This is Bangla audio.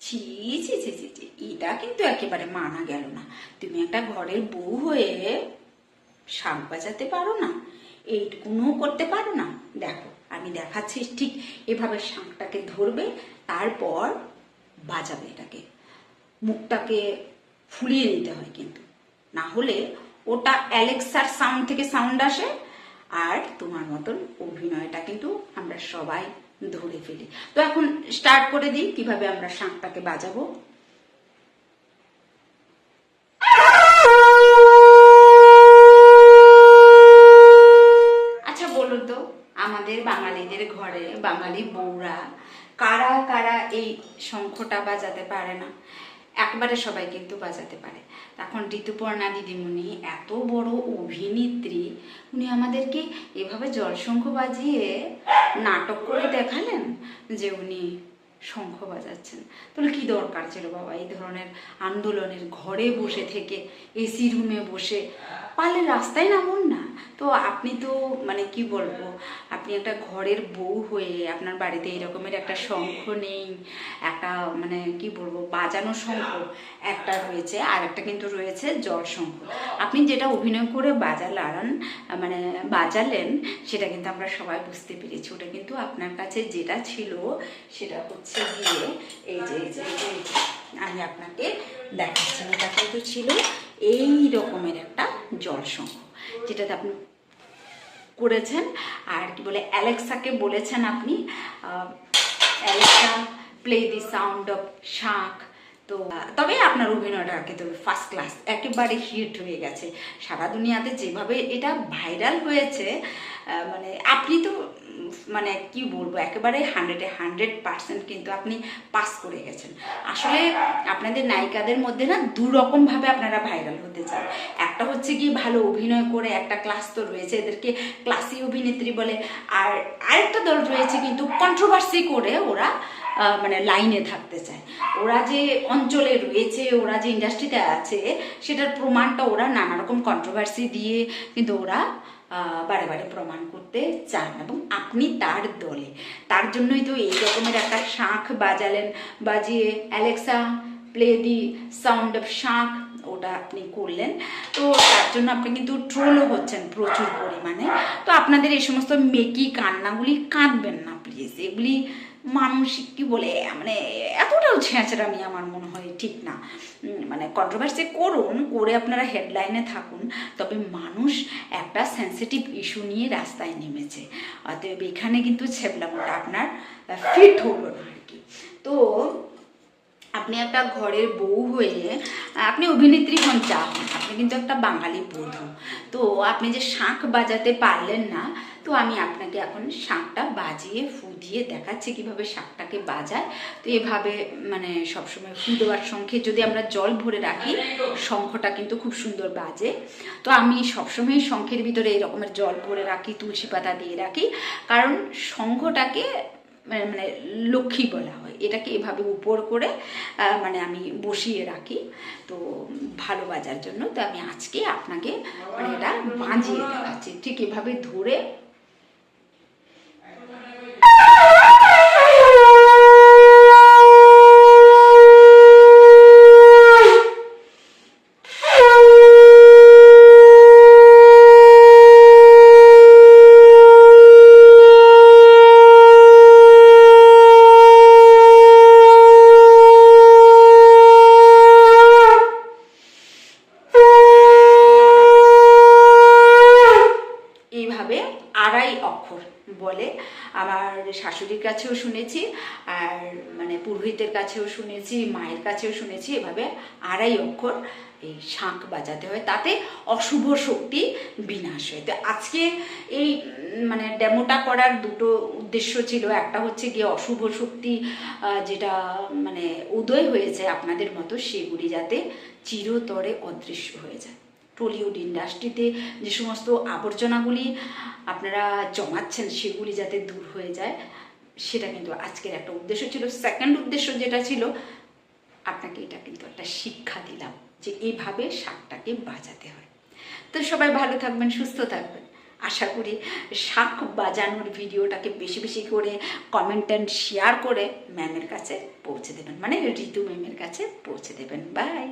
ছি ছি ছি ছি ছি। এটা কিন্তু একেবারে মানা গেল না। তুমি একটা ঘরের বউ হয়ে শাক বাজাতে পারো না এইটুকুনো করতে পারো না। দেখো, আমি দেখাচ্ছি ঠিক এভাবে শাঁখটাকে ধরবে, তারপর বাজাবে এটাকে। মুখটাকে ফুলিয়ে নিতে হয় কিন্তু। না হলে ওটা অ্যালেক্সার সাউন্ড থেকে সাউন্ড আসে, আর তোমার মতন অভিনয়টা কিন্তু আমরা সবাই ধরে ফেলি। তো এখন স্টার্ট করে দিই, কীভাবে আমরা শাঁখটাকে বাজাবো। আচ্ছা বলুন তো, আমাদের বাঙালিদের ঘরে, বাঙালি বউরা, কারা কারা এই শঙ্খটা বাজাতে পারে না? একবারে সবাই কিন্তু বাজাতে পারে। তখন ঋতুপর্ণা দিদিমণি, এত বড় অভিনেত্রী, উনি আমাদেরকে এভাবে জলশঙ্খ বাজিয়ে নাটক করে দেখালেন যে উনি শঙ্খ বাজাচ্ছেন। তাহলে কি দরকার ছিল বাবা? এই ধরনের আন্দোলনের ঘরে বসে থেকে এসি রুমে বসে। পারলে রাস্তায় নামুন না। তো আপনি তো মানে কি বলব, আপনি একটা ঘরের বউ হয়ে আপনার বাড়িতে এরকমের একটা শঙ্খ নেই, একটা মানে কি বলব, বাজানো শঙ্খ একটা রয়েছে, আর একটা কিন্তু রয়েছে জল শঙ্খ। আপনি যেটা অভিনয় করে বাজালান মানে বাজালেন, সেটা কিন্তু আমরা সবাই বুঝতে পেরেছি। ওটা কিন্তু আপনার কাছে যেটা ছিল, সেটা হচ্ছে গিয়ে এই যে এই যে আমি আপনাকে দেখাচ্ছি। ওটা কিন্তু ছিল এই রকমের একটা জল শঙ্খ যেটাতে আপনি করেছেন। আর কি বলে, অ্যালেক্সাকে বলেছেন আপনি Alexa, play the sound of shankh তো, তবে আপনার অভিনয়টা কিন্তু ফার্স্ট ক্লাস একেবারে হিট হয়ে গেছে। সারা দুনিয়াতে যেভাবে এটা ভাইরাল হয়েছে মানে আপনি তো মানে কি বলব, একেবারে হান্ড্রেডে হান্ড্রেড পার্সেন্ট কিন্তু আপনি পাস করে গেছেন। আসলে আপনাদের নায়িকাদের মধ্যে না দু রকম আপনারা ভাইরাল হতে চান। একটা হচ্ছে কি ভালো অভিনয় করে একটা ক্লাস তো রয়েছে, এদেরকে ক্লাসি অভিনেত্রী বলে। আর আরেকটা দল রয়েছে কিন্তু কন্ট্রোভার্সি করে ওরা মানে লাইনে থাকতে চায়। ওরা যে অঞ্চলে রয়েছে, ওরা যে ইন্ডাস্ট্রিতে আছে, সেটার প্রমাণটা ওরা নানা রকম কন্ট্রোভার্সি দিয়ে কিন্তু ওরা বারে বারে প্রমাণ করতে চান এবং আপনি তার দলে। তার জন্যই তো এই রকমের একটা শাঁখ বাজালেন বাজিয়ে Alexa play the sound of shankh ওটা আপনি করলেন। তো তার জন্য আপনি কিন্তু ট্রোলও হচ্ছেন প্রচুর পরিমাণে। তো আপনাদের এই সমস্ত মেকি কান্নাগুলি কাঁদবেন না প্লিজ এগুলি মানুষ কি বলে মানে এতটাও ছেঁচড়ামি আমার মনে হয় ঠিক না। মানে কন্ট্রোভার্সি করুন, করে আপনারা হেডলাইনে থাকুন, তবে মানুষ একটা সেন্সিটিভ ইস্যু নিয়ে রাস্তায় নেমেছে। অতএব এখানে কিন্তু ছেবলামোটা আপনার ফিট হলো না আর কি। তো আপনি একটা ঘরের বউ হয়ে, আপনি অভিনেত্রী হন হন, আপনি কিন্তু একটা বাঙালি বধূ। তো আপনি যে শাঁখ বাজাতে পারলেন না, তো আমি আপনাকে এখন শাঁখটা বাজিয়ে ফু দিয়ে দেখাচ্ছি কীভাবে শাঁখটাকে বাজায়। তো এভাবে মানে সবসময় ফু দেওয়ার শঙ্খে যদি আমরা জল ভরে রাখি, শঙ্খটা কিন্তু খুব সুন্দর বাজে। তো আমি সবসময় শঙ্খের ভিতরে এই রকমের জল ভরে রাখি, তুলসী পাতা দিয়ে রাখি, কারণ শঙ্খটাকে মানে মানে লক্ষ্মী বলা হয়। এটাকে এভাবে উপর করে মানে আমি বসিয়ে রাখি। তো ভালো বাজার জন্য। তো আমি আজকে আপনাকে মানে এটা বাঁধিয়ে দেখাচ্ছি। ঠিক এভাবে ধরে এইভাবে আড়াই অক্ষর বলে। আমার শাশুড়ির কাছেও শুনেছি, আর মানে পুরোহিতের কাছেও শুনেছি, মায়ের কাছেও শুনেছি, এভাবে আড়াই অক্ষর এই শাঁখ বাজাতে হয়। তাতে অশুভ শক্তি বিনাশ হয়। তো আজকে এই মানে ডেমোটা করার দুটো উদ্দেশ্য ছিল। একটা হচ্ছে গিয়ে অশুভ শক্তি যেটা মানে উদয় হয়েছে আপনাদের মতো সেগুলি যাতে চিরতরে অদৃশ্য হয়ে যায়। টলিউড ইন্ডাস্ট্রিতে যে সমস্ত আবর্জনাগুলি আপনারা জমাচ্ছেন, সেগুলি যাতে দূর হয়ে যায়, সেটা কিন্তু আজকের একটা উদ্দেশ্য ছিল। সেকেন্ড উদ্দেশ্য যেটা ছিল, আপনাকে এটা কিন্তু একটা শিক্ষা দিলাম যে এইভাবে শাকটাকে বাজাতে হয়। তো সবাই ভালো থাকবেন, সুস্থ থাকবেন। আশা করি শাক বাজানোর ভিডিওটাকে বেশি বেশি করে কমেন্ট অ্যান্ড শেয়ার করে ম্যামের কাছে পৌঁছে দেবেন। মানে ঋতু ম্যামের কাছে পৌঁছে দেবেন। বাই